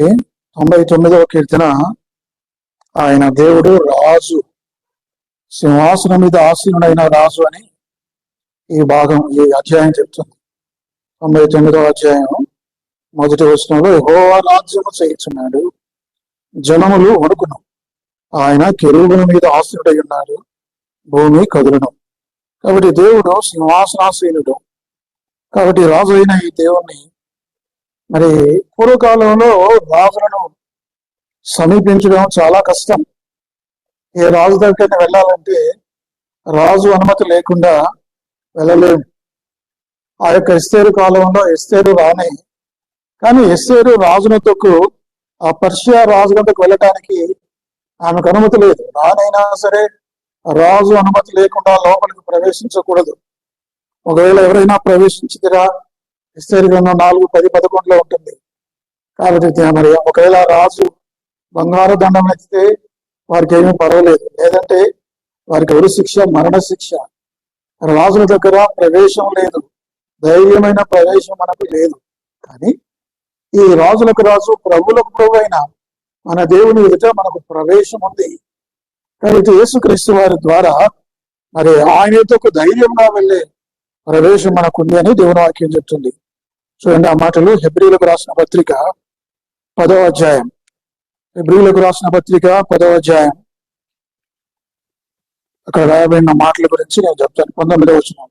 తొంభై తొమ్మిదవ కీర్తన. ఆయన దేవుడు రాజు. సింహాసనం మీద ఆసీనుడైన రాజు అని ఈ భాగం ఈ అధ్యాయం చెప్తుంది. తొంభై తొమ్మిదవ అధ్యాయం మొదటి వచనంలో యెహోవా రాజ్యము చేయించున్నాడు. జనములు వణుకును. ఆయన కెరువుల మీద ఆసీనుడై ఉన్నాడు. భూమి కదులను. కాబట్టి దేవుడు సింహాసనాసీనుడు. కాబట్టి రాజు అయిన ఈ దేవుణ్ణి మరి పూర్వకాలంలో రాజులను సమీపించడం చాలా కష్టం. ఏ రాజు దగ్గరికైనా వెళ్ళాలంటే రాజు అనుమతి లేకుండా వెళ్ళలేము. ఆ యొక్క ఎస్తేరు కాలంలో ఎస్తేరు రానే. కానీ ఎస్తేరు రాజునతకు ఆ పర్షియా రాజునతకు వెళ్ళటానికి ఆమెకు అనుమతి లేదు. రానైనా సరే రాజు అనుమతి లేకుండా లోపలికి ప్రవేశించకూడదు. ఒకవేళ ఎవరైనా ప్రవేశించిదిరా ఎస్తేరు గ్రంథం నాలుగు పది పదకొండులో ఉంటుంది. కాబట్టి మరి ఒకవేళ రాజు బంగారు దండం ఎత్తితే వారికి ఏమీ పర్వాలేదు. లేదంటే వారికి ఎవరు శిక్ష? మరణ శిక్ష. రాజుల దగ్గర ప్రవేశం లేదు. ధైర్యమైన ప్రవేశం మనకు లేదు. కానీ ఈ రాజులకు రాజు ప్రభులకు ప్రభు అయిన మన దేవుని ఎదుట మనకు ప్రవేశం ఉంది. కాబట్టి యేసుక్రీస్తు వారి ద్వారా మరి ఆయనతో ధైర్యంగా వెళ్ళే ప్రవేశం మనకుంది అని దేవుని వాక్యం చెప్తుంది. చూడండి ఆ మాటలు హెబ్రిలకు రాసిన పత్రిక పదవ అధ్యాయం. హెబ్రిలకు రాసిన పత్రిక పదవ అధ్యాయం. అక్కడ రాయబడిన మాటల గురించి నేను చెప్తాను. పంతొమ్మిదవ వచ్చిన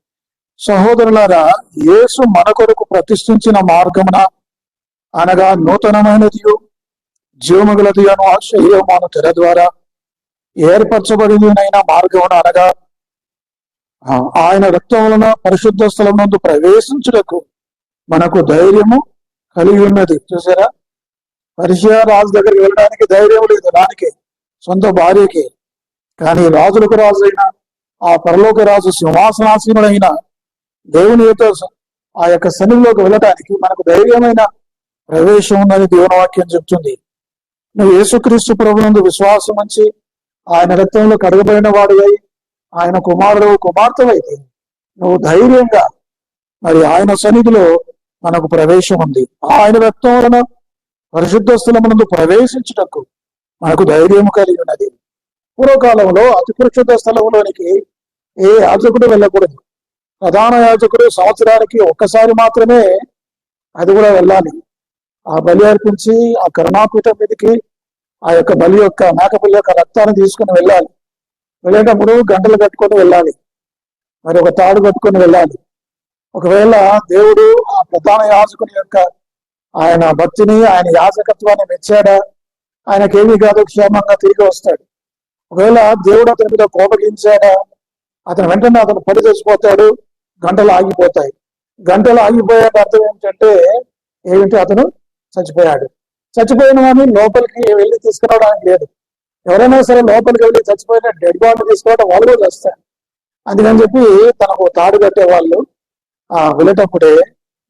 సహోదరులారా యేసు మన కొరకు ప్రతిష్ఠించిన మార్గమున? అనగా నూతనమైనది జీవముగలది అను ఆ శరీరమాను తెర ద్వారా ఏర్పరచబడినైన మార్గమున? అనగా ఆయన రక్తం వలన పరిశుద్ధ స్థలం నందు ప్రవేశించుటకు మనకు ధైర్యము కలిగి ఉన్నది. చూసారా? పరిచయ రాజు దగ్గరికి వెళ్ళడానికి ధైర్యం లేదు. దానికి సొంత భార్యకి. కానీ రాజులకు రాజు అయిన ఆ పరలోక రాజు సింహాసనాసీనుడైన దేవుని యొక్క ఆ యొక్క సన్నిధిలోకి వెళ్ళటానికి మనకు ధైర్యమైన ప్రవేశం ఉందని దేవుని వాక్యం చెప్తుంది. నువ్వు యేసుక్రీస్తు ప్రభునందు విశ్వాసం ఉంచి ఆయన రక్తంలో కడగబడిన వాడు అయి ఆయన కుమారుడు కుమార్తెవైతే నువ్వు ధైర్యంగా మరి ఆయన సన్నిధిలో మనకు ప్రవేశం ఉంది. ఆయన రక్తం వలన పరిశుద్ధ స్థలమునందు ప్రవేశించుటకు మనకు ధైర్యం కలిగి ఉన్నది. పూర్వకాలంలో అతి పరిశుద్ధ స్థలంలోనికి ఏ యాజకుడు వెళ్ళకూడదు. ప్రధాన యాజకుడు సంవత్సరానికి ఒక్కసారి మాత్రమే అది కూడా వెళ్ళాలి. ఆ బలి అర్పించి ఆ కరుణాపీఠం మీదకి ఆ యొక్క బలి యొక్క మేకబలి యొక్క రక్తాన్ని తీసుకుని వెళ్ళాలి. వెళ్ళేటప్పుడు గంటలు కట్టుకొని వెళ్ళాలి. మరి ఒక తాడు కట్టుకొని వెళ్ళాలి. ఒకవేళ దేవుడు ఆ ప్రధాన యాజకుని యొక్క ఆయన భక్తిని ఆయన యాజకత్వాన్ని మెచ్చాడా? ఆయనకేమీ కాదు క్షేమంగా తిరిగి వస్తాడు. ఒకవేళ దేవుడు అతని మీద కోపగించాడా? అతను వెంటనే అతను పడి తెచ్చిపోతాడు గంటలు ఆగిపోతాయి. గంటలు ఆగిపోయాక అర్థం ఏంటంటే ఏమిటి అతను? చచ్చిపోయాడు. చచ్చిపోయిన వాడిని లోపలికి వెళ్ళి తీసుకురావడానికి లేదు. ఎవరైనా సరే లోపలికి వెళ్ళి చచ్చిపోయిన డెడ్ బాడీ తీసుకోవడం వాళ్ళు కూడా చేస్తారు. అందుకని చెప్పి తనకు తాడు కట్టే వాళ్ళు ఆ వెళ్ళేటప్పుడే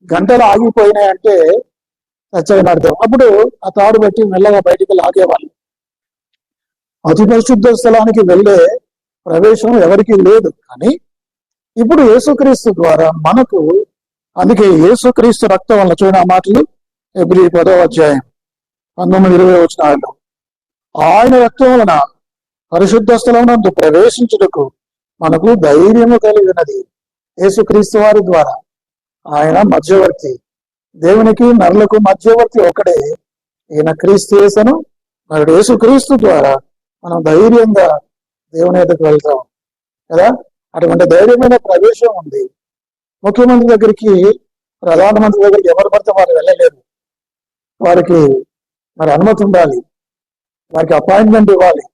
గంటలు ఆగిపోయినాయంటే చచ్చని అర్థం అప్పుడు ఆ తాడు పెట్టి మెల్లగా బయటికి లాగేవాళ్ళు. అతి పరిశుద్ధ స్థలానికి వెళ్ళే ప్రవేశం ఎవరికీ లేదు. కానీ ఇప్పుడు యేసుక్రీస్తు ద్వారా మనకు అందుకే యేసుక్రీస్తు రక్తం వల్ల చూడ ఆ మాటలు ఎబ్రి పదో అధ్యాయం పంతొమ్మిది ఇరవై వచ్చిన ఆయన రక్తం వలన పరిశుద్ధ స్థలం నందు ప్రవేశించుటకు మనకు ధైర్యము కలిగినది. యేసుక్రీస్తు వారి ద్వారా ఆయన మధ్యవర్తి. దేవునికి నరులకు మధ్యవర్తి ఒకడే ఈయన క్రీస్తు యేసును. మరి యేసుక్రీస్తు ద్వారా మనం ధైర్యంగా దేవుని ఎదుకు వెళ్తాం. కదా? అటువంటి ధైర్యమైన ప్రవేశం ఉంది. ముఖ్యమంత్రి దగ్గరికి ప్రధానమంత్రి దగ్గరికి ఎవరి పడితే వారు వెళ్ళలేరు. వారికి మరి అనుమతి ఉండాలి. వారికి అపాయింట్మెంట్ ఇవ్వాలి.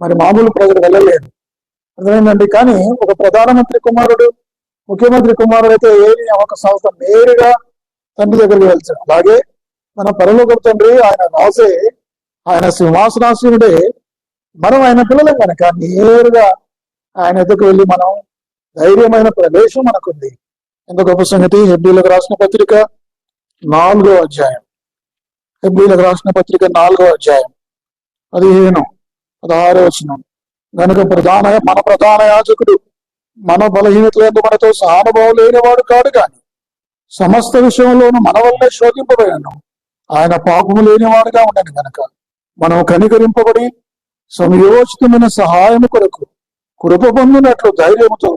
మరి మామూలు ప్రజలు వెళ్ళలేరు. అర్థమైందండి? కానీ ఒక ప్రధానమంత్రి కుమారుడు ముఖ్యమంత్రి కుమారుడు అయితే ఏమి ఒక సంస్థ నేరుగా తండ్రి దగ్గరికి వెళ్తాడు. అలాగే మన పరలోక తండ్రి ఆయన రాసే ఆయన సింహాసనాసీనుడే. మనం ఆయన పిల్లలం కనుక నేరుగా ఆయన ఎదుకు వెళ్ళి మనం ధైర్యమైన ప్రవేశం మనకుంది. ఎంత గొప్ప సంగతి హెబ్రిలకు రాసిన పత్రిక నాలుగో అధ్యాయం. హెబ్రిలకు రాసిన పత్రిక నాలుగో అధ్యాయం. పదిహేను పదహారో వచ్చిన గనుక ప్రధాన మన ప్రధాన యాజకుడు మన బలహీనతలందు మనతో సహానుభావం లేనివాడు కాడు కాని సమస్త విషయంలోనూ మన వల్లే శోధింపబడను. ఆయన పాపము లేనివాడుగా ఉండను గనక మనం కనికరింపబడి సమయోచితమైన సహాయము కొరకు కృప పొందినట్లు ధైర్యముతో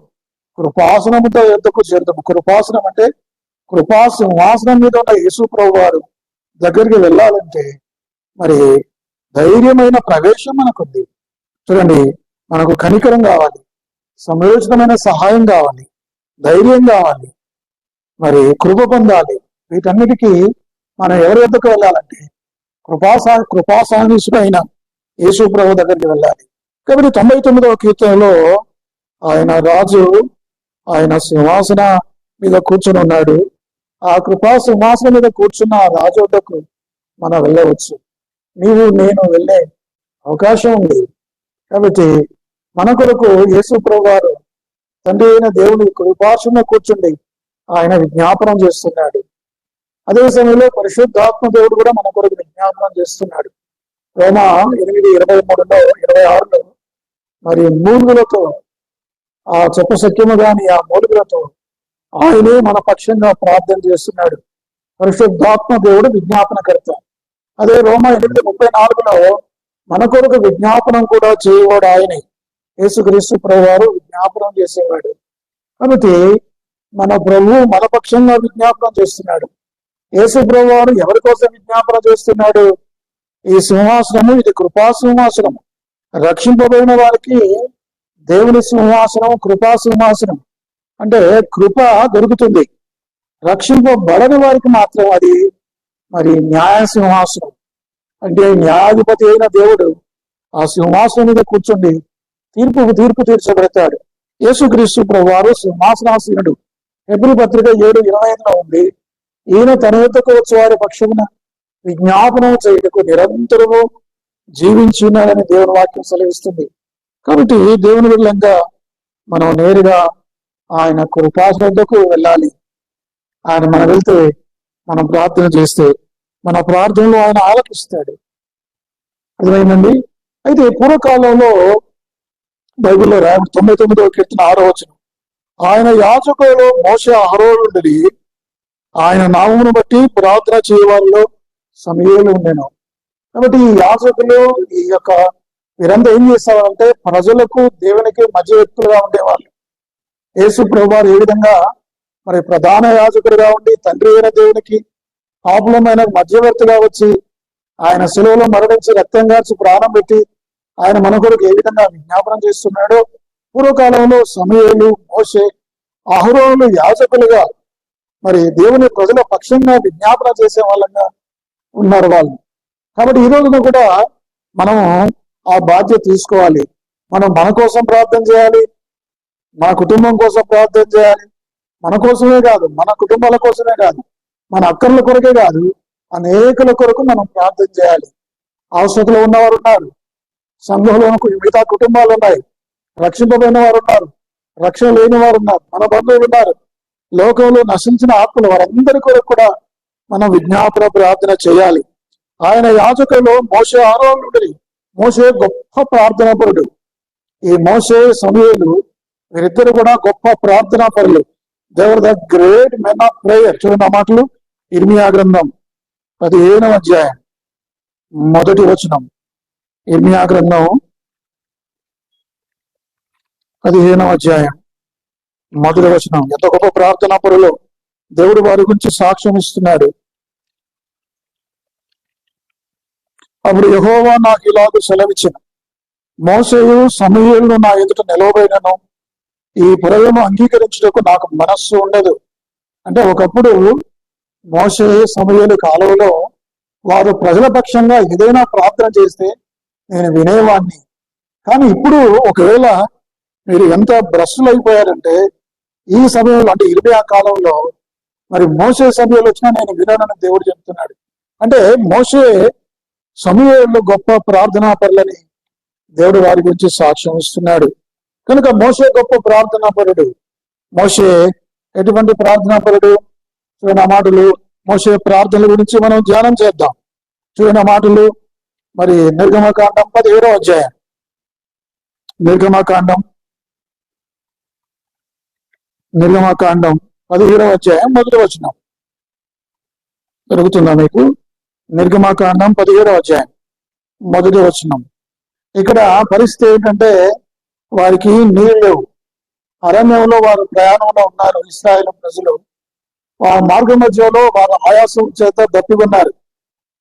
కృపాసనముతో ఎంతకు చేరుతాము కృపాసనం అంటే కృపాసింహాసనం మీద ఉన్న యేసు ప్రభు వారు దగ్గరికి వెళ్ళాలంటే మరి ధైర్యమైన ప్రవేశం మనకుంది. చూడండి మనకు కనికరం కావాలి. సమయోచితమైన సహాయం కావాలి ధైర్యం కావాలి మరి కృప పొందాలి. వీటన్నిటికీ మనం ఎవరి వద్దకు వెళ్ళాలంటే కృపాసా కృపాసానుసుడు యేసు ప్రభు దగ్గరికి వెళ్ళాలి. కాబట్టి తొంభై తొమ్మిదవ కీర్తనలో ఆయన రాజు ఆయన సింహాసన మీద కూర్చొని ఉన్నాడు. ఆ కృపా సింహాసన మీద కూర్చున్న ఆ రాజు వద్దకు మనం వెళ్ళవచ్చు. నీవు నేను వెళ్ళే అవకాశం ఉంది. కాబట్టి మన కొరకు యేసు ప్రభు వారు తండ్రి అయిన దేవుని కృపాసన కూర్చుండి ఆయన విజ్ఞాపనం చేస్తున్నాడు. అదే సమయంలో పరిశుద్ధాత్మ దేవుడు కూడా మన కొరకు విజ్ఞాపనం చేస్తున్నాడు. రోమ ఎనిమిది ఇరవై మూడులో ఇరవై ఆరులో మరి మూలుగులతో ఆ చెప్ప సత్యము గాని ఆ మూలుగులతో ఆయనే మన పక్షంగా ప్రార్థన చేస్తున్నాడు. పరిశుద్ధాత్మ దేవుడు విజ్ఞాపనకర్త. అదే రోమ ఎనిమిది ముప్పై నాలుగులో మన కొరకు విజ్ఞాపనం కూడా చేయవాడు ఆయనే. యేసుక్రీస్తు ప్రభువారు విజ్ఞాపనం చేసేవాడు. కాబట్టి మన ప్రభువు మన పక్షంగా విజ్ఞాపనం చేస్తున్నాడు. యేసు ప్రభువారు ఎవరి కోసం విజ్ఞాపన చేస్తున్నాడు? ఈ సింహాసనము ఇది కృపా సింహాసనము. రక్షింపబడిన వారికి దేవుని సింహాసనం కృపా సింహాసనం అంటే కృప దొరుకుతుంది. రక్షింపబడని వారికి మాత్రం అది మరి న్యాయ సింహాసనం. అంటే న్యాయాధిపతి అయిన దేవుడు ఆ సింహాసనం మీద కూర్చుండి తీర్పుకు తీర్పు తీర్చబడతాడు. యేసుక్రీస్తు ప్రభు వారు సింహాసనాసీనుడు. ఎబ్రి పత్రిక ఏడు ఇరవై ఐదులో ఉంది. ఈయన తన యొద్దకు వచ్చే వారి పక్షమున విజ్ఞాపనం చేయటకు నిరంతరము జీవించున్నాడని దేవుని వాక్యం సెలవిస్తుంది. కాబట్టి దేవుని విధంగా మనం నేరుగా ఆయన కృపాశ్రద్ధకు వెళ్ళాలి. ఆయన మనం వెళ్తే మనం ప్రార్థన చేస్తే మన ప్రార్థనలో ఆయన ఆలకిస్తాడు. అర్థమైందండి? అయితే పూర్వకాలంలో బైబిల్లో రాయ తొంభై తొమ్మిదవ కీర్తన ఆరో వచనం. ఆయన యాచకులలో మోస అహరోడుండి ఆయన నామమును బట్టి ప్రార్థన చేయవారిలో సమయాలు ఉండేను. కాబట్టి ఈ యాచకులు ఈ యొక్క వీరంతా ఏం చేస్తారంటే ప్రజలకు దేవునికి మధ్య వ్యక్తులుగా ఉండేవాళ్ళు. యేసు ప్రభువారు ఏ విధంగా మరి ప్రధాన యాజకుడిగా ఉండి తండ్రి అయిన దేవునికి పాపులమైన మధ్యవర్తిగా వచ్చి ఆయన సెలవులో మరణించి రక్తం గార్చి ప్రాణం పెట్టి ఆయన మన కొరకు ఏ విధంగా విజ్ఞాపనం చేస్తున్నాడో పూర్వకాలంలో సమయలు మోసే అహరోలు యాజకులుగా మరి దేవుని ప్రజల పక్షంగా విజ్ఞాపన చేసే వాళ్ళంగా ఉన్నారు వాళ్ళు. కాబట్టి ఈ రోజున కూడా మనం ఆ బాధ్యత తీసుకోవాలి. మనం మన కోసం ప్రార్థన చేయాలి. మన కుటుంబం కోసం ప్రార్థన చేయాలి. మన కోసమే కాదు మన కుటుంబాల కోసమే కాదు మన అక్కర్ల కొరకే కాదు అనేకుల కొరకు మనం ప్రార్థన చేయాలి. అవసరతలో ఉన్నవారు ఉన్నారు. సంఘంలో మిగతా కుటుంబాలు ఉన్నాయి రక్షింపబడిన వారు ఉన్నారు రక్షణ లేని వారు ఉన్నారు మన బంధువులు ఉన్నారు. లోకంలో నశించిన ఆత్మలు వారందరి కొరకు కూడా మనం విజ్ఞాపన ప్రార్థన చేయాలి. ఆయన యాచకుల్లో మోసే ఆరోగ్యుడి మోసే గొప్ప ప్రార్థన పరుడు. ఈ మోసే సమయంలో వీరిద్దరు కూడా గొప్ప ప్రార్థనా పరులు. They were the great men of prayer చూడండి ఆ మాటలు. ఇర్మియా గ్రంథం పదిహేనవ అధ్యాయం. మొదటి వచనం. ఇర్మియా గ్రంథం పదిహేనవ అధ్యాయం. మధుర వచనం. ఎంత గొప్ప ప్రార్థనా పొరలో దేవుడు వారి గురించి సాక్ష్యం ఇస్తున్నాడు. అప్పుడు యహోవా నాకు ఇలాగ సెలవిచ్చిన మోసేయు సమయంలో నా ఎదుట నిలవబడినను ఈ పురయము అంగీకరించుటకు నాకు మనస్సు ఉండదు. అంటే ఒకప్పుడు మోసే సమూహలు కాలంలో వారు ప్రజల పక్షంగా ఏదైనా ప్రార్థన చేస్తే నేను వినేవాడిని కానీ ఇప్పుడు ఒకవేళ మీరు ఎంత భ్రష్టులు అయిపోయారంటే ఈ సమయంలో అంటే ఇరవై ఆ కాలంలో మరి మోసే సమయంలో వచ్చినా నేను విననని దేవుడు చెప్తున్నాడు. అంటే మోసే సమయంలో గొప్ప ప్రార్థనా పరులని దేవుడు వారి గురించి సాక్ష్యం ఇస్తున్నాడు. కనుక మోసే గొప్ప ప్రార్థనా పరుడు. మోసే ఎటువంటి ప్రార్థనా పరుడు? చూడన మాటలు. మోసే ప్రార్థనల గురించి మనం ధ్యానం చేద్దాం. చూడన మాటలు. మరి నిర్గమకాండం పదిహేడో అధ్యాయం. నిర్గమకాండం. నిర్గమకాండం పదిహేడవ అధ్యాయం మొదటి వచనం. జరుగుతుందా మీకు? నిర్గమకాండం పదిహేడవ అధ్యాయం మొదటి వచనం. ఇక్కడ పరిస్థితి ఏంటంటే వారికి నీళ్ళు లేవు. అరణ్యంలో వారు ప్రయాణంలో ఉన్నారు. ఇస్రాయేల్ ప్రజలు. ఆ మార్గ మధ్యలో వారు ఆయాసం చేత దప్పికొన్నారు.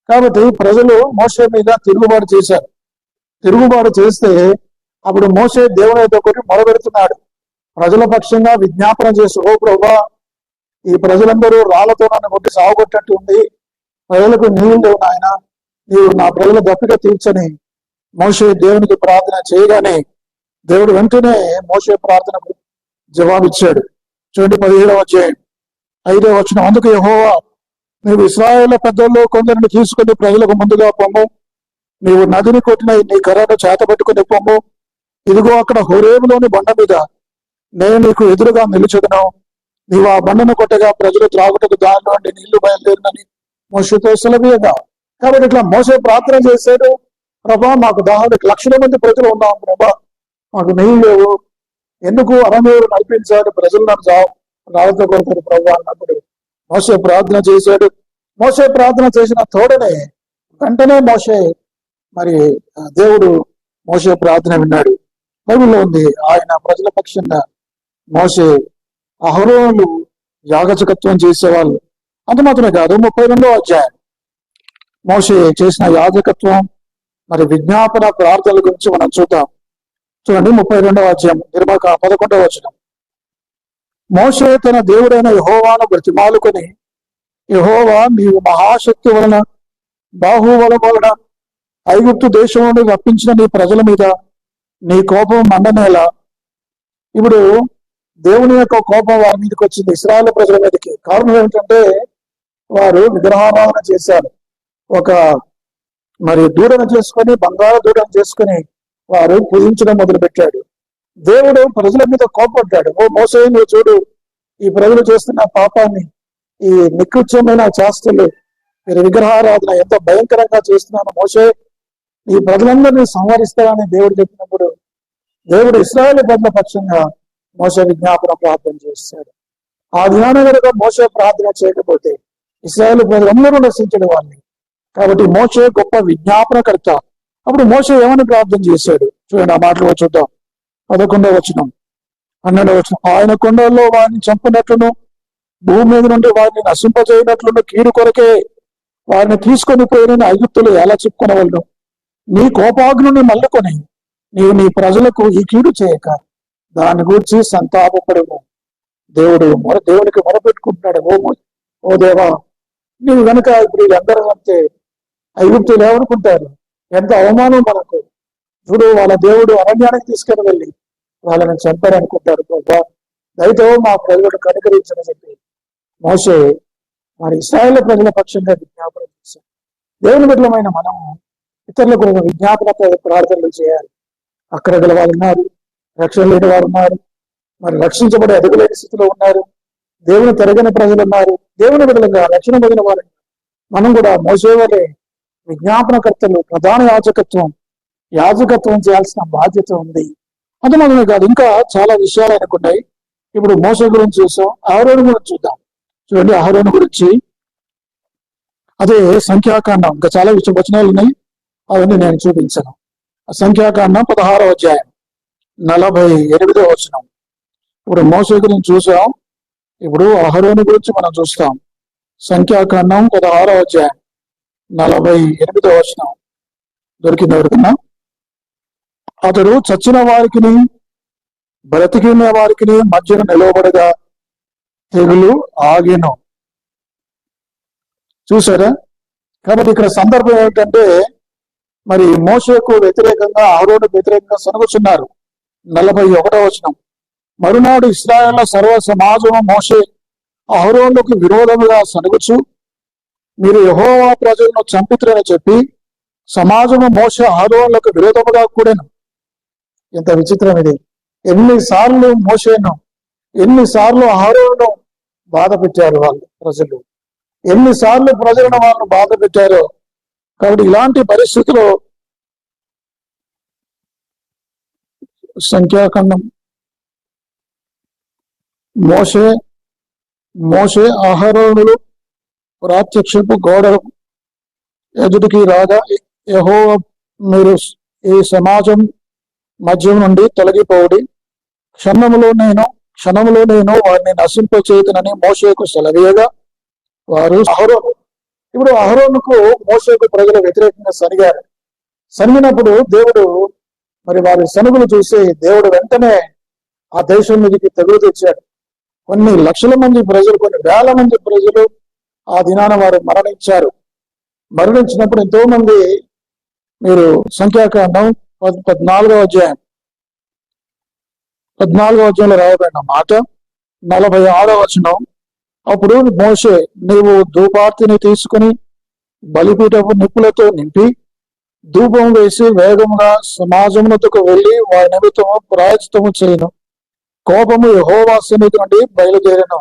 కాబట్టి ప్రజలు మోసే మీద తిరుగుబాటు చేశారు. తిరుగుబాటు చేస్తే అప్పుడు మోసే దేవుని కొన్ని ఒకటి ప్రజల పక్షంగా విజ్ఞాపన చేసి ఓ ప్రభా ఈ ప్రజలందరూ రాళ్ళతో నన్ను కొట్టి సాగుకొట్టినట్టు ఉంది. ప్రజలకు నీళ్ళు లేవు నాయన. నీవు నా ప్రజల దప్పిక తీర్చని మోసే దేవునికి ప్రార్థన చేయగానే దేవుడు వెంటనే మోసే ప్రార్థనకు జవాబిచ్చాడు. చూడండి పదిహేడవ అధ్యాయం. ఐదో వచ్చిన అందుకు యహోవా నీవు ఇస్రాయేల్ పెద్దల్లో కొందరిని తీసుకుని ప్రజలకు ముందుగా పొమ్ము. నీవు నదిని కొట్టిన నీ కర్రను చేతబట్టుకుని పొమ్ము. ఇదిగో అక్కడ హోరేబులోని బండ మీద నేను నీకు ఎదురుగా నిలుచుదను. నీవు ఆ బండను కొట్టగా ప్రజలు త్రాగుటకు దానిలో నీళ్ళు బయలుదేరినని మోసతో సెలవీయగా. కాబట్టి ఇట్లా మోసే ప్రార్థన చేశాడు. ప్రభా మాకు దాహానికి లక్షల మంది ప్రజలు ఉన్నాం ప్రభా. మాకు నీళ్ళు లేవు. ఎందుకు అరణ్యూరు నడిపించాడు? ప్రజలు నన్ను జా రాళ్ళతో కొడతారు ప్రభా అన్నప్పుడు. మోసే ప్రార్థన చేశాడు. మోసే ప్రార్థన చేసిన తోడనే వెంటనే మోసే మరి దేవుడు మోసే ప్రార్థన విన్నాడు. బైబిల్లో ఉంది ఆయన ప్రజల పక్షంగా మోసే అహరోలు యాగచకత్వం చేసేవాళ్ళు. అంత మాత్రమే కాదు ముప్పై రెండో అధ్యాయం. మోసే చేసిన యాజకత్వం మరి విజ్ఞాపన ప్రార్థనల గురించి మనం చూద్దాం. చూడండి ముప్పై రెండవ అధ్యాయం నిర్మాక పదకొండవ వచనం. మోసే తన దేవుడైన యహోవాను బ్రతిమాలుకొని యహోవా నీవు మహాశక్తి వలన బాహుబలం వలన ఐగుప్తు దేశం నుండి రప్పించిన నీ ప్రజల మీద నీ కోపం మండనేలా ఇప్పుడు దేవుని యొక్క కోపం వారి మీదకి వచ్చింది ఇస్రాయల్ ప్రజల మీదకి. కారణం ఏమిటంటే వారు విగ్రహారాధన చేశారు. ఒక మరి దూడను చేసుకొని బంగారు దూడను చేసుకొని వారు పూజించడం మొదలుపెట్టాడు. దేవుడు ప్రజల మీద కోపడ్డాడు. ఓ మోసే నువ్వు చూడు ఈ ప్రజలు చేస్తున్న పాపాన్ని ఈ నికృత్యమైన శాస్త్రులు మీరు విగ్రహారాధన ఎంత భయంకరంగా చేస్తున్నాను మోసే. ఈ ప్రజలందరినీ సంహరిస్తారని దేవుడు చెప్పినప్పుడు దేవుడు ఇస్రాయల్ ప్రజల పక్షంగా మోస విజ్ఞాపన ప్రార్థన చేస్తాడు. ఆ దినాన కనుక మోస ప్రార్థన చేయకపోతే ఇస్రాయల్ ప్రజలందరూ నశించడం వాళ్ళని కాబట్టి మోసే గొప్ప విజ్ఞాపనకర్త. అప్పుడు మోసే ఏమని ప్రార్థన చేశాడు? చూడండి ఆ మాటలు చూద్దాం. పదకొండవ వచనం పన్నెండవ వచనం. ఆయన కొండల్లో వారిని చంపినట్లును భూమి మీద నుండి వారిని నశింపజేయనట్లును కీడు కొరకే వారిని తీసుకొని పోయిన ఐగుప్తులు ఎలా చెప్పుకునవలను? నీ కోపాగ్నుని మల్లుకొని నీవు నీ ప్రజలకు ఈ కీడు చేయక దాని గురించి సంతాపపడము దేవుడు మొర దేవునికి మొరపెట్టుకుంటున్నాడు. ఓ ఓ దేవా నీవు కనుక ఇప్పుడు అందరూ అంతే ఐగుప్తులు ఏమనుకుంటారు? ఎంత అవమానం మనకు. చూడు వాళ్ళ దేవుడు అరణ్యానికి తీసుకుని వెళ్ళి వాళ్ళని చంపారనుకుంటారు ప్రభా దయతో మా ప్రజలను కనుకరించని చెప్పి మోసే మరి ఇస్రాయేల్ ప్రజల పక్షంగా విజ్ఞాపన చేశారు దేవుని బిడ్డలమైన మనం ఇతరుల గురించి విజ్ఞాపన ప్రార్థనలు చేయాలి. అక్కడ గల వారు ఉన్నారు రక్షణ లేని వారు ఉన్నారు మరి రక్షించబడే ఎదుగులేని స్థితిలో ఉన్నారు దేవుని తిరగని ప్రజలు ఉన్నారు దేవుని బిడ్డలుగా రక్షణ పొందిన వారు మనం కూడా మోసేవారే విజ్ఞాపనకర్తలు ప్రధాన యాచకత్వం యాజకత్వం చేయాల్సిన బాధ్యత ఉంది. అంతమాత్రమే కాదు ఇంకా చాలా విషయాలు ఆయనకు ఉన్నాయి. ఇప్పుడు మోస గురించి చూసాం ఆహరోను గురించి చూద్దాం. చూడండి ఆహరోను గురించి అదే సంఖ్యాకాండం ఇంకా చాలా విషయ వచనాలు ఉన్నాయి. అవన్నీ నేను చూపించను. సంఖ్యాకాండం పదహారో అధ్యాయం నలభై ఎనిమిదో వచనం. ఇప్పుడు మోస గురించి చూసాం ఇప్పుడు అహరోను గురించి మనం చూస్తాం. సంఖ్యాకాండం పదహారో అధ్యాయం నలభై ఎనిమిదో వచనం. దొరికింది ఎవరికన్నా? అతడు చచ్చిన వారికిని బ్రతికిన వారికి మధ్యన నిలవబడగా తెగులు ఆగేను. చూసారా కాబట్టి ఇక్కడ సందర్భం ఏమిటంటే మరి మోషకు వ్యతిరేకంగా ఆరోడు వ్యతిరేకంగా సనుగుచున్నారు నలభై ఒకటో వచనం. మరునాడు ఇస్రాయేళ్ళ సర్వ సమాజము మోషే అహరోనుకు విరోధముగా సనుగుచు మీరు యహోవా ప్రజలను చంపుతురని చెప్పి సమాజము మోస అహరోనులకు విరోధముగా కూడాను. ఎంత విచిత్రం ఇది ఎన్నిసార్లు మోసేను ఎన్నిసార్లు అహరోను బాధ పెట్టారు వాళ్ళు ప్రజలు. ఎన్నిసార్లు ప్రజలను వాళ్ళు బాధ పెట్టారో. కాబట్టి ఇలాంటి పరిస్థితిలో సంఖ్యాఖండం. మోసే మోసే ఆహారోణులు ప్రాత్యక్షపు గోడ ఎదుటికి రాగా యహో మీరు ఈ సమాజం మద్యం నుండి తొలగిపోవుడి. క్షణములో నేను క్షణములో నేను వారిని నశింపచేతునని మోసేకు సెలవీయగా వారు అహరోను. ఇప్పుడు అహరోనుకు మోసేకు ప్రజలు వ్యతిరేకంగా సరిగారు సరిగినప్పుడు దేవుడు మరి వారి సనుగులు చూసి దేవుడు వెంటనే ఆ దేశం మీదకి తెగులు తెచ్చాడు. కొన్ని లక్షల మంది ప్రజలు కొన్ని వేల మంది ప్రజలు ఆ దినాన వారు మరణించారు. మరణించినప్పుడు ఎంతో మంది మీరు సంఖ్యాకాండం పద్ పద్నాలుగో అధ్యాయం. పద్నాలుగో అధ్యాయంలో రాయబడిన మాట నలభై ఆరో వచనం. అప్పుడు మోషే నీవు ధూపార్తిని తీసుకుని బలిపీఠపు నిప్పులతో నింపి ధూపం వేసి వేగంగా సమాజమునకు వెళ్ళి వారి నిమిత్తము ప్రాయచితము చేయను. కోపము యహోవా సన్నిధి నుండి బయలుదేరను.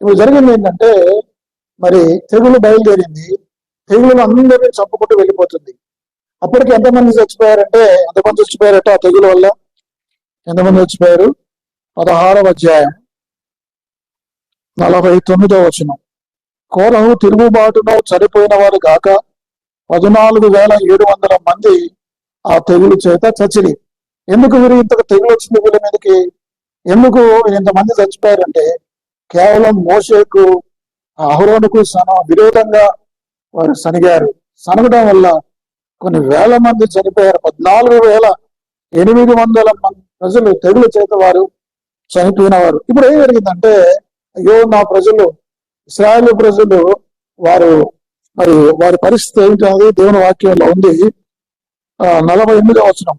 ఇప్పుడు జరిగింది ఏంటంటే మరి తెగులు బయలుదేరింది. తెగులు అందరినీ చంపుకుంటూ వెళ్ళిపోతుంది. అప్పటికి ఎంతమంది చచ్చిపోయారంటే ఎంతమంది చచ్చిపోయారంటే ఆ తెగుల వల్ల? ఎంతమంది చచ్చిపోయారు? పదహారవ అధ్యాయం నలభై తొమ్మిదో వచనం. కోరహు తిరుగుబాటును చనిపోయిన వారు కాక పద్నాలుగు వేల ఏడు వందల మంది ఆ తెగులు చేత చచ్చిరి. ఎందుకు వీరు ఇంతకు తెగులు వచ్చింది వీళ్ళ మీదకి? ఎందుకు ఇంతమంది చచ్చిపోయారంటే కేవలం మోషేకు అహరోనుకు సన విరోధంగా వారు సనిగారు. సనగడం వల్ల కొన్ని వేల మంది చనిపోయారు. పద్నాలుగు వేల ఎనిమిది వందల మంది ప్రజలు తెగులు చేత వారు చనిపోయిన వారు ఇప్పుడు ఏం జరిగిందంటే అయ్యో నా ప్రజలు ఇస్రాయల్ ప్రజలు వారు మరి వారి పరిస్థితి ఏమిటనేది దేవుని వాక్యంలో ఉంది. ఆ నలభై ఎనిమిదో వచనం.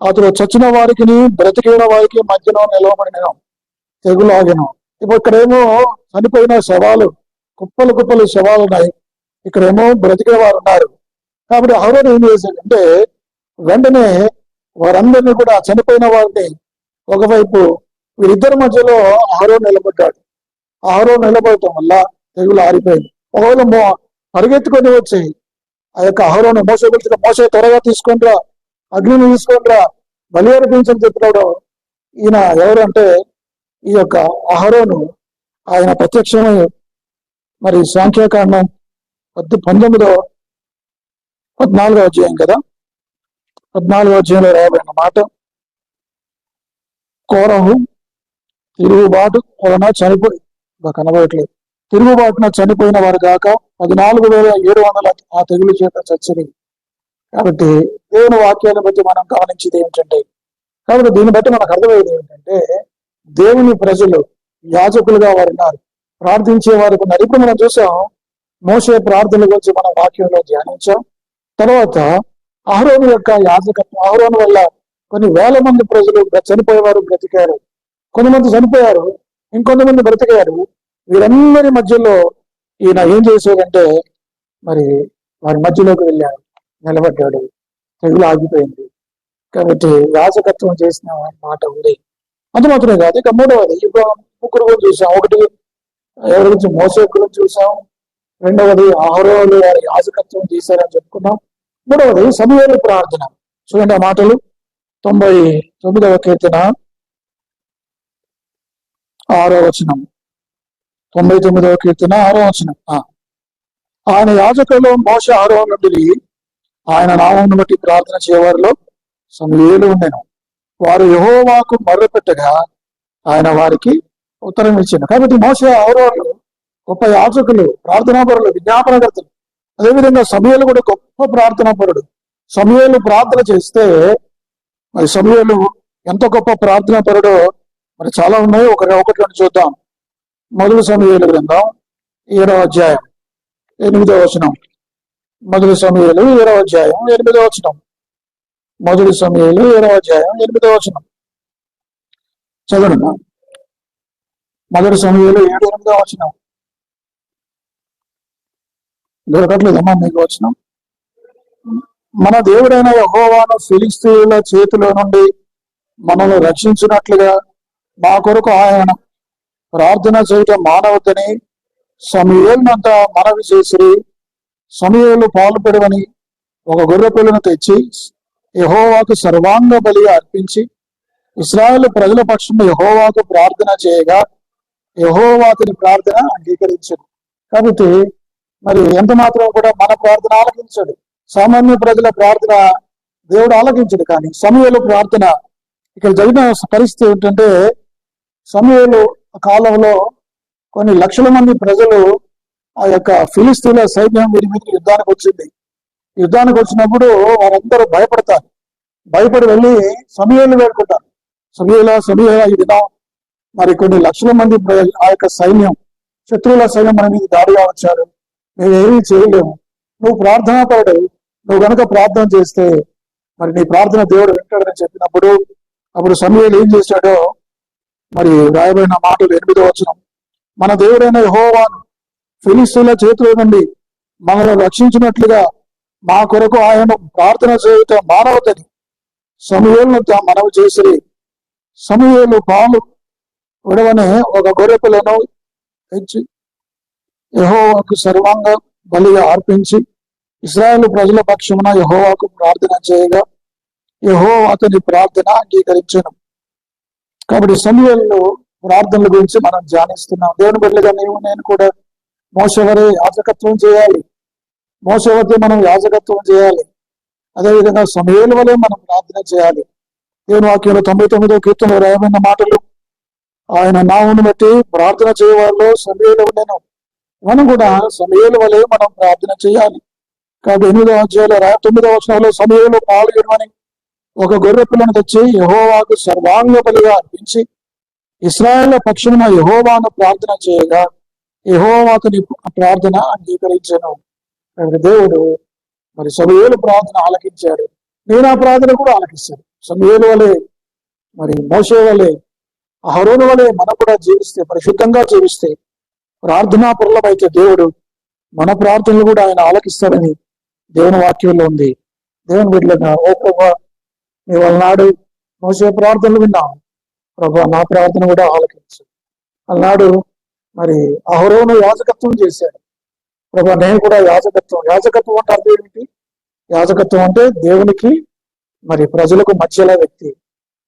అతడు చచ్చిన వారికి బ్రతికిన వారికి మధ్యలో నిలవబడిన తెగులు ఆగిన. ఇప్పుడు ఇక్కడేమో చనిపోయిన శవాలు కుప్పలు కుప్పలు శవాలు ఉన్నాయి. ఇక్కడేమో బ్రతికిన వారు ఉన్నారు. కాబట్టి అహరోన్ ఏం చేశాడంటే వెంటనే వారందరినీ కూడా చనిపోయిన వారిని ఒకవైపు వీరిద్దరి మధ్యలో ఆరో నిలబడ్డాడు. ఆరో నిలబడటం వల్ల తెగులు ఆరిపోయింది. ఒకవేళ మో పరిగెత్తుకొని వచ్చి ఆ యొక్క అహరోను మోస పిలిచిన త్వరగా తీసుకొనిరా అగ్నిని తీసుకొనిరా బలి అర్పించని చెప్పినాడు ఈయన ఎవరంటే ఈ యొక్క అహరోను. ఆయన ప్రత్యక్షమై మరి సాంఖ్యాకాండం పద్దు పంతొమ్మిదో పద్నాలుగో అధ్యాయం కదా? పద్నాలుగో అధ్యాయంలో రాయబడిన మాట కోరహు తిరుగుబాటు వలన చనిపోయి కనబడట్లేదు. తిరుగుబాటున చనిపోయిన వారు కాక పద్నాలుగు వేల ఏడు వందల ఆ తెగులు చేత చచ్చింది కాబట్టి దేవుని వాక్యాన్ని బట్టి మనం గమనించేది ఏంటంటే కాబట్టి దీన్ని బట్టి మనకు అర్థమయ్యేది ఏంటంటే దేవుని ప్రజలు యాజకులుగా వారు ఉన్నారు ప్రార్థించే వారికి ఉన్నారు ఇప్పుడు మనం చూసాం మోసే ప్రార్థనల గురించి మనం వాక్యంలో ధ్యానించాం. తర్వాత అహరోను యొక్క యాజకత్వం అహరోన్ వల్ల కొన్ని వేల మంది ప్రజలు చనిపోయేవారు బ్రతికారు. కొంతమంది చనిపోయారు ఇంకొంతమంది బ్రతికారు. వీరందరి మధ్యలో ఈయన ఏం చేసేదంటే మరి వారి మధ్యలోకి వెళ్ళాడు నిలబడ్డాడు. తెగులు ఆగిపోయింది. కాబట్టి యాజకత్వం చేసిన మాట ఉంది. అది మాత్రమే కాదు ఇక మూడవది ఇప్పుడు ముగ్గురు గురించి చూసాం. ఒకటి ఎవరి గురించి మోసే గురించి చూసాం. రెండవది ఆహరోలు వారి యాజకత్వం చేశారని చెప్పుకున్నాం. మూడవది సమయాలు ప్రార్థన. చూడండి ఆ మాటలు. తొంభై తొమ్మిదవ కీర్తన. ఆరో వచనం. తొంభై తొమ్మిదవ కీర్తన ఆరో వచనం. ఆ. ఆయన యాజకులు మోస ఆరో నుండి ఆయన నామం బట్టి ప్రార్థన చేయవారిలో సమయలు ఉండెను. వారు యహోవాకు మొర్రపెట్టగా ఆయన వారికి ఉత్తరం ఇచ్చిండు కాబట్టి మోస ఆరోలు గొప్ప యాజకులు ప్రార్థనాపరులు విజ్ఞాపనకర్తలు అదేవిధంగా సమయాలు కూడా గొప్ప ప్రార్థనాపరుడు సమయాలు ప్రార్థన చేస్తే మరి సమయాలు ఎంత గొప్ప ప్రార్థనాపరుడో మరి చాలా ఉన్నాయి. ఒక ఒకటి రెండు చూద్దాం. మొదలు సమయాలు గ్రంథం ఏడవ అధ్యాయం ఎనిమిదవ వచనం. మొదటి సమయాలు ఏడవ అధ్యాయం ఎనిమిదవ వచనం. మొదటి సమయాలు ఏడవ అధ్యాయం ఎనిమిదవ వచనం. చదవండి. మొదటి సమయాలు ఏడు ఎనిమిదవ వచనం. దొరకట్లేదమ్మా మీకు వచ్చిన మన దేవుడైన యహోవాను ఫిలిస్తీన్ల చేతిలో నుండి మనల్ని రక్షించినట్లుగా మా కొరకు ఆయన ప్రార్థన చేయటం మానవద్దని సమయంతా మనవి చేసిరి. సమయంలో పాల్పడవని ఒక గొర్రె పిల్లను తెచ్చి యహోవాకు సర్వాంగ బలిగా అర్పించి ఇస్రాయల్ ప్రజల పక్షంలో యహోవాకు ప్రార్థన చేయగా యహోవాతిని ప్రార్థన అంగీకరించింది కాబట్టి మరి ఎంత మాత్రం కూడా మన ప్రార్థన ఆలకించడు. సామాన్య ప్రజల ప్రార్థన దేవుడు ఆలకించడు కానీ సమయంలో ప్రార్థన ఇక్కడ జరిగిన పరిస్థితి ఏంటంటే సమయంలో కాలంలో కొన్ని లక్షల మంది ప్రజలు ఆ యొక్క ఫిలిస్తీన్ల సైన్యం వీరి మీద యుద్ధానికి వచ్చింది. యుద్ధానికి వచ్చినప్పుడు వారందరూ భయపడతారు. భయపడి వెళ్ళి సమయాలు వేడుకుంటారు. సమయాల సమయాల ఈ మరి కొన్ని లక్షల మంది ఆ యొక్క సైన్యం శత్రువుల సైన్యం మన మీద దాడిగా వచ్చారు మేము ఏమీ చేయలేము నువ్వు ప్రార్థన పడు నువ్వు గనక ప్రార్థన చేస్తే మరి నీ ప్రార్థన దేవుడు వింటాడని చెప్పినప్పుడు అప్పుడు సమయాలు ఏం చేశాడో మరి రాయబడిన మాటలు ఎనిమిదో వచ్చిన మన దేవుడైన హోవాను ఫిలిస్తీన్ల చేతిలో నుండి మనల్ని రక్షించినట్లుగా మా కొరకు ఆయన ప్రార్థన చేయటం మానవతని సమయంలో మనవి చేసి సమయంలో పాలు విడవని ఒక గొర్రె పిల్లను యహోవాకు సర్వాంగ బలిగా అర్పించి ఇస్రాయేల్ ప్రజల పక్షమున యహోవాకు ప్రార్థన చేయగా యహో అతని ప్రార్థన అంగీకరించను. కాబట్టి సమయంలో ప్రార్థనల గురించి మనం ధ్యానిస్తున్నాం. దేవుని బిడ్డగా నీవు నేను కూడా మోసవరే యాజకత్వం చేయాలి. మోసవతే మనం యాజకత్వం చేయాలి. అదేవిధంగా సమయాల వలె మనం ప్రార్థన చేయాలి. దేవుని వాక్యంలో తొంభై తొమ్మిదో కీర్తనలో రాయమైన మాటలు ఆయన నామును బట్టి ప్రార్థన చేయవాళ్ళు సమయాలు నేను మనం కూడా సమయాల వలె మనం ప్రార్థన చేయాలి. కాబట్టి ఎనిమిదో అధ్యాయులు రా తొమ్మిదో వచనంలో సమయంలో పాల్గొనమని ఒక గొర్రె పిల్లను తెచ్చి యహోవాకు సర్వాంగ బలిగా అర్పించి ఇస్రాయేల్ పక్షమున యహోవాను ప్రార్థన చేయగా యహోవా అతని ప్రార్థన అంగీకరించాను. దేవుడు మరి సమయేలు ప్రార్థన ఆలకించాడు. నేను ఆ ప్రార్థన కూడా ఆలకిస్తాను. సమయేలు వలె మరి మోసే వలె అహరోను వలె మనం కూడా జీవిస్తే పరిశుద్ధంగా జీవిస్తే ప్రార్థనా పరులమైతే దేవుడు మన ప్రార్థనలు కూడా ఆయన ఆలకిస్తాడని దేవుని వాక్యంలో ఉంది. దేవుని బిడ్డలుగా ఓ ప్రభా నీ వాళ్ళనాడు మోసే ప్రార్థనలు విన్నాం. ప్రభా నా ప్రార్థన కూడా ఆలకించు. అన్నాడు మరి అహరోను యాజకత్వం చేశాడు. ప్రభా నేను కూడా యాజకత్వం. యాజకత్వం అంటే అర్థం ఏమిటి? యాజకత్వం అంటే దేవునికి మరి ప్రజలకు మధ్యలో వ్యక్తి.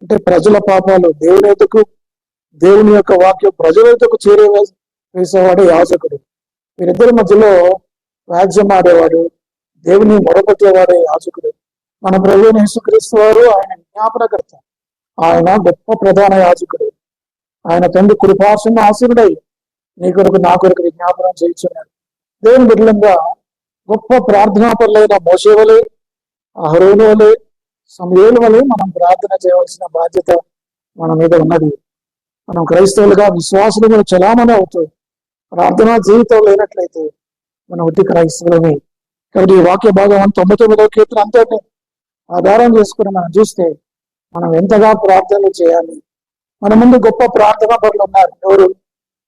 అంటే ప్రజల పాపాలు దేవుని ఎదుకు దేవుని యొక్క వాక్యం ప్రజల ఎదుకు చేరే వేసేవాడు యాజకుడు. వీరిద్దరి మధ్యలో రాజ్యం ఆడేవాడు దేవుని మొరపెట్టేవాడే యాజకుడు. మన ప్రభు యేసుక్రీస్తు వారు ఆయన జ్ఞాపనకర్త ఆయన గొప్ప ప్రధాన యాజకుడు. ఆయన తండ్రి కృపాసన ఆసురుడై నీ కొరకు నా కొరకు విజ్ఞాపనం చేయించున్నాడు. దేవుని బిడ్డలంగా గొప్ప ప్రార్థనా పనులైన మోసేవలే అహరోను వలె సమయలు వలె మనం ప్రార్థన చేయవలసిన బాధ్యత మన మీద ఉన్నది. మనం క్రైస్తవులుగా విశ్వాసులుగా కూడా చలామణి అవుతుంది ప్రార్థనా జీవితం లేనట్లయితే మనం ఉట్టి క్రైస్తవులమే. కాబట్టి ఈ వాక్య భాగం తొంభై తొమ్మిదవ కీర్తన అంతటి ఆధారం చేసుకుని మనం చూస్తే మనం ఎంతగా ప్రార్థనలు చేయాలి. మన ముందు గొప్ప ప్రార్థన పరులు ఉన్నారు. ఎవరు?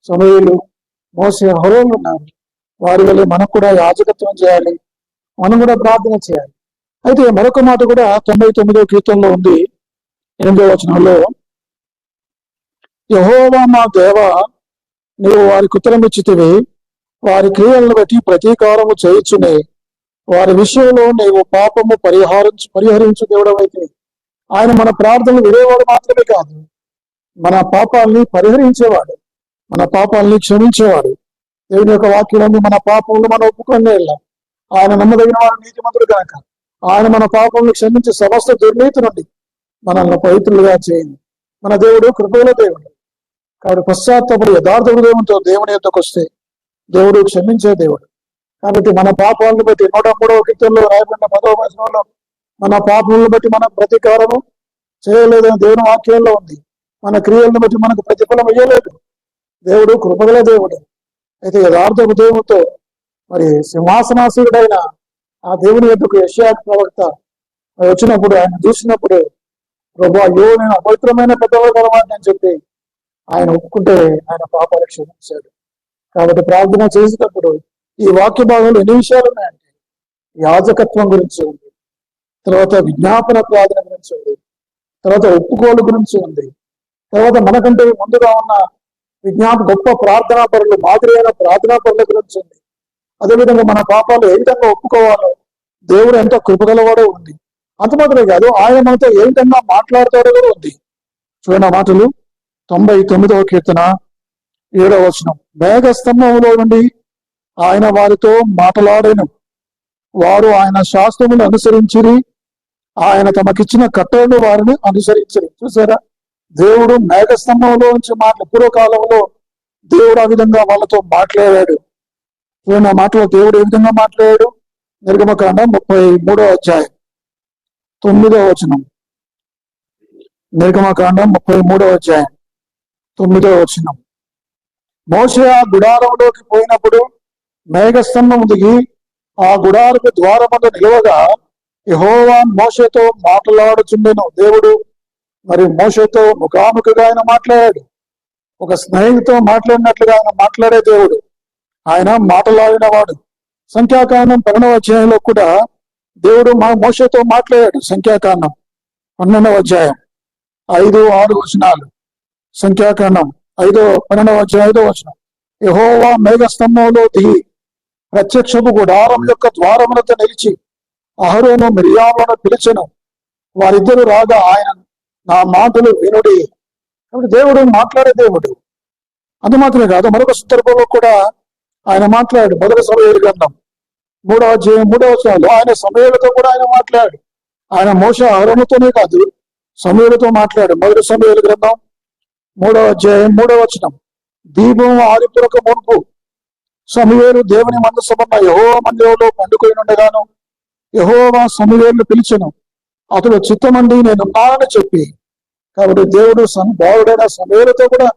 సమయలు మోసే హరోలు ఉన్నారు. వారి వల్ల మనకు కూడా యాజకత్వం చేయాలి. మనం కూడా ప్రార్థన చేయాలి. అయితే మరొక మాట కూడా తొంభై తొమ్మిదో కీర్తనలో ఉంది. ఎనిమిదో వచనంలో యహోవా మా దేవ నీవు వారికి ఉత్తరమిచ్చితివి వారి క్రియలను బట్టి ప్రతీకారము చేయుచునే. వారి విషయంలో నీవు పాపము పరిహారించు పరిహరించు దేవుడవైతే. ఆయన మన ప్రార్థనలు వినేవాడు మాత్రమే కాదు. మన పాపాలని పరిహరించేవాడు. మన పాపాలని క్షమించేవాడు. దేవుని యొక్క వాక్యం మన పాపములు మనం ఒప్పుకొని ఆయన నమ్మదగిన వాడు నీతిమంతుడు కనుక ఆయన మన పాపములు క్షమించి సమస్త దుర్నీతి నుండి మనల్ని పవిత్రులుగా చేయండి. మన దేవుడు కృపల దేవుడు. కాబట్టి పశ్చాత్తపడి యథార్థ హృదయంతో దేవుని యొక్కకు వస్తే దేవుడు క్షమించే దేవుడు. కాబట్టి మన పాపాలను బట్టి నూట మూడవ కీర్తనలో రాయబడిన పదవ వచనంలో మన పాపములను బట్టి మనం ప్రతీకారము చేయలేదని దేవుని వాక్యంలో ఉంది. మన క్రియలను బట్టి మనకు ప్రతిఫలం ఇయ్యలేదు. దేవుడు కృపగల దేవుడు. అయితే యథార్థ హృదయంతో మరి సింహాసనాసీనుడైన ఆ దేవుని యొక్కకు యశ్యా ప్రవక్త వచ్చినప్పుడు ఆయన చూసినప్పుడు ప్రభు అయ్యో నేను అపవిత్రమైన పెద్దవాడు కలవాడిని అని చెప్పి ఆయన ఒప్పుకుంటే ఆయన పాపాలు క్షమించాడు కాబట్టి ప్రార్థన చేసేటప్పుడు ఈ వాక్య భాగంలో ఎన్ని విషయాలు ఉన్నాయంటే యాజకత్వం గురించి ఉంది తర్వాత విజ్ఞాపన ప్రార్థన గురించి ఉంది తర్వాత ఒప్పుకోలు గురించి ఉంది తర్వాత మనకంటే ముందుగా ఉన్న విజ్ఞాప గొప్ప ప్రార్థనా పరులు మాదిరి అయిన ప్రార్థనా పరుల గురించి ఉంది. అదేవిధంగా మన పాపాలు ఏ విధంగా ఒప్పుకోవాలో దేవుడు ఎంత కృపగలవాడో ఉంది. అంత మాత్రమే కాదు ఆయన మనతో ఏ విధంగా మాట్లాడతాడో కూడా ఉంది. చూడండి మాటలు. తొంభై తొమ్మిదవ కీర్తన ఏడవ వచనం. మేఘస్తంభంలో నుండి ఆయన వారితో మాట్లాడెను. వారు ఆయన శాస్త్రమును అనుసరించిరి. ఆయన తమకిచ్చిన కట్టలను వారిని అనుసరించరు. చూసారా దేవుడు మేఘస్తంభంలో నుంచి మాటలు పూర్వకాలంలో దేవుడు ఆ విధంగా వాళ్ళతో మాట్లాడాడు. చూడండి మాటలో దేవుడు ఏ విధంగా మాట్లాడాడు? నిర్గమకాండం ముప్పై మూడో అధ్యాయం. తొమ్మిదో వచనం. నిర్గమకాండం ముప్పై మూడో అధ్యాయం. తొమ్మిదో వచనం. మోసే ఆ గుడారంలోకి పోయినప్పుడు మేఘస్తంభం దిగి ఆ గుడారపు ద్వారమును నిలవగా యెహోవా మోషతో మాట్లాడుచుండెను. దేవుడు మరి మోషతో ముఖాముఖిగా ఆయన మాట్లాడాడు. ఒక స్నేహితుతో మాట్లాడినట్లుగా ఆయన మాట్లాడే దేవుడు. ఆయన మాటలాడినవాడు. సంఖ్యాకాండం పన్నెండవ అధ్యాయంలో కూడా దేవుడు మా మోషతో మాట్లాడాడు. సంఖ్యాకాండం పన్నెండవ అధ్యాయం. ఐదు ఆరు వచనాలు. సంఖ్యాకాండం ఐదో పన్నెండవ వచ్చిన ఐదో వచ్చిన యహోవా మేఘస్తంభంలో దిగి ప్రత్యక్షపు గుడారం యొక్క ద్వారములతో నిలిచి అహరోను మిరియాలను పిలిచెను. వారిద్దరు రాగా ఆయన నా మాటలు వినుడి. కాబట్టి దేవుడు మాట్లాడే దేవుడు. అది మాత్రమే కాదు మరొక సందర్భంలో కూడా ఆయన మాట్లాడు మొదటి సమయాలు గ్రంథం. మూడవ అధ్యాయం మూడవ వచనంలో ఆయన సమయాలతో కూడా ఆయన మాట్లాడు ఆయన మోస అహరణతోనే కాదు సమయాలతో మాట్లాడు మొదటి సమయాలు గ్రంథం మూడవ అధ్యాయం మూడవ వచనం. దీపం ఆరిపురక మునుపు సమవేలు దేవుని మందసభ యహోవ మందిరంలో పండుకొని ఉండగాను యహోవా సమవేలు పిలిచను అతడు చిత్తమండి నేనున్నానని చెప్పి. కాబట్టి దేవుడు బావుడైన సమయాలతో కూడా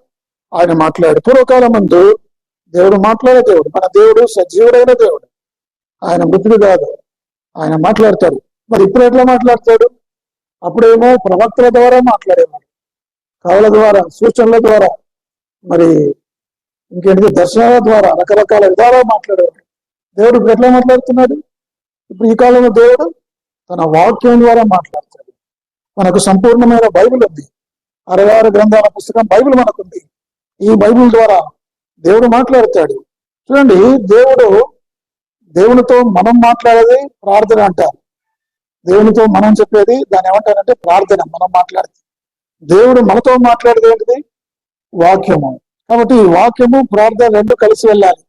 ఆయన మాట్లాడు పూర్వకాలం ముందు దేవుడు మాట్లాడే దేవుడు మన దేవుడు సజీవుడైన దేవుడు. ఆయన మృతుడు కాదు ఆయన మాట్లాడతాడు. మరి ఇప్పుడు ఎట్లా మాట్లాడతాడు? అప్పుడేమో ప్రవక్తల ద్వారా మాట్లాడేవాడు. కవుల ద్వారా సూచనల ద్వారా మరి ఇంకేంటి దర్శనాల ద్వారా రకరకాల విధాలా మాట్లాడేవాడు దేవుడు ఇప్పుడు ఎట్లా మాట్లాడుతున్నాడు? ఇప్పుడు ఈ కాలంలో దేవుడు తన వాక్యం ద్వారా మాట్లాడతాడు. మనకు సంపూర్ణమైన బైబిల్ ఉంది. అరవై ఆరు గ్రంథాల పుస్తకం బైబిల్ మనకుంది. ఈ బైబిల్ ద్వారా దేవుడు మాట్లాడతాడు. చూడండి దేవుడు దేవునితో మనం మాట్లాడేది ప్రార్థన అంటారు. దేవునితో మనం చెప్పేది దాన్ని ఏమంటారంటే ప్రార్థన మనం మాట్లాడేది. దేవుడు మనతో మాట్లాడేది ఏంటిది? వాక్యము. కాబట్టి ఈ వాక్యము ప్రార్థన రెండు కలిసి వెళ్ళాలి.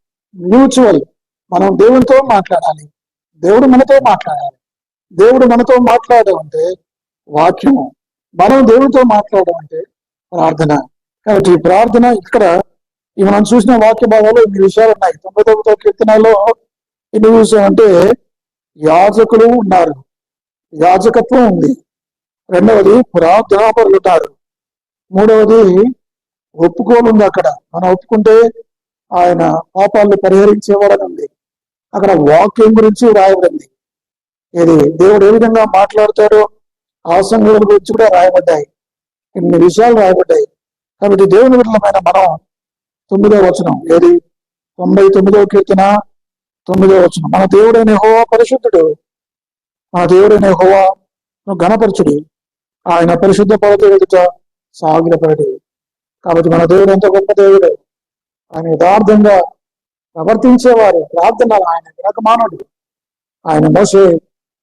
మ్యూచువల్. మనం దేవునితో మాట్లాడాలి. దేవుడు మనతో మాట్లాడాలి. దేవుడు మనతో మాట్లాడడం అంటే వాక్యము. మనం దేవుడితో మాట్లాడడం అంటే ప్రార్థన. కాబట్టి ఈ ప్రార్థన ఇక్కడ ఈ మనం చూసిన వాక్య భాగాలు ఇన్ని విషయాలు ఉన్నాయి. తొంభై తొమ్మిదో కీర్తనలో ఇన్ని విషయం అంటే యాజకులు ఉన్నారు. యాజకత్వం ఉంది. రెండవది ప్రార్థనాపరులు ఉన్నారు మూడవది ఒప్పుకోలు ఉంది అక్కడ. మనం ఒప్పుకుంటే ఆయన పాపాలను పరిహరించేవాడని ఉంది అక్కడ వాక్యం గురించి రాయబడింది. ఇది దేవుడు ఏ విధంగా మాట్లాడతాడో ఆ గురించి కూడా రాయబడ్డాయి. ఇన్ని విషయాలు రాయబడ్డాయి. కాబట్టి దేవుని విధమైన మనం తొమ్మిదో వచనం. ఏది? తొంభై తొమ్మిదో కీర్తన తొమ్మిదో వచనం. మన దేవుడైన హోవా పరిశుద్ధుడు. మన దేవుడైన హోవా ఘనపరచుడు. ఆయన పరిశుద్ధ పడత ఎదుట సాగిలపడడు కాబట్టి మన దేవుడు ఎంత గొప్ప దేవుడు. ఆయన యథార్థంగా ప్రవర్తించేవారు ప్రార్థన ఆయన వినకమానుడు ఆయన మోసే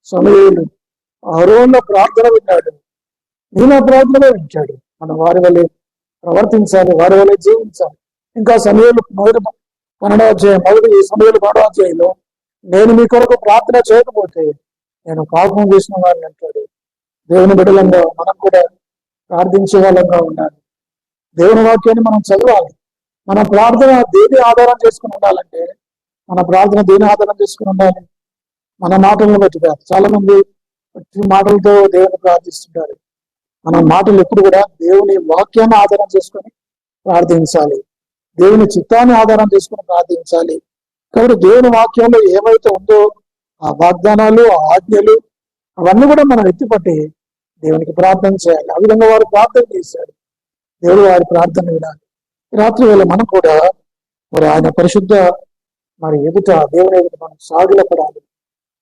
సమయంలో అరువున్న ప్రార్థన విన్నాడు. ఈయన ప్రార్థన వింటాడు మనం వారి వల్లే ప్రవర్తించాలి వారి వల్లే జీవించాలి. ఇంకా సమయంలో మొదటి పన్నెండవ అధ్యాయం మొదటి ఈ సమయంలో పన్నెండవ అధ్యాయంలో నేను మీ కొరకు ప్రార్థన చేయకపోతే నేను పాపం చేసిన వారిని అంటాడు. దేవుని బిడ్డలంగా మనం కూడా ప్రార్థించే వాళ్ళంగా ఉండాలి. దేవుని వాక్యాన్ని మనం చదవాలి. మన ప్రార్థన దేని ఆధారం చేసుకుని ఉండాలంటే మన ప్రార్థన దేని ఆధారం చేసుకుని ఉండాలి? మన మాటలను బట్టి కాదు చాలా మంది మాటలతో దేవుని ప్రార్థిస్తుంటారు. మన మాటలు ఎప్పుడు కూడా దేవుని వాక్యాన్ని ఆధారం చేసుకొని ప్రార్థించాలి. దేవుని చిత్తాన్ని ఆధారం చేసుకొని ప్రార్థించాలి. కాబట్టి దేవుని వాక్యంలో ఏమైతే ఉందో ఆ వాగ్దానాలు ఆ ఆజ్ఞలు అవన్నీ కూడా మనం ఎత్తిపట్టి దేవునికి ప్రార్థన చేయాలి. ఆ విధంగా వారు ప్రార్థన చేశారు. దేవుడు వారి ప్రార్థన వినాలి. రాత్రి వేళ మనం కూడా మరి ఆయన పరిశుద్ధ మరి ఎదుట దేవుని ఎదుట మనం సాగిలపడాలి.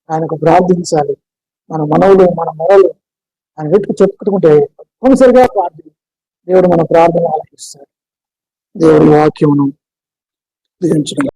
ఆయనకు ప్రార్థించాలి. మన మనవులు మన మొరలు ఆయన ఎట్టు చెప్పుకుంటే తప్పనిసరిగా ప్రార్థన దేవుడు మన ప్రార్థన ఆలకిస్తాడు. దేవుడి వాక్యమును దీవించడం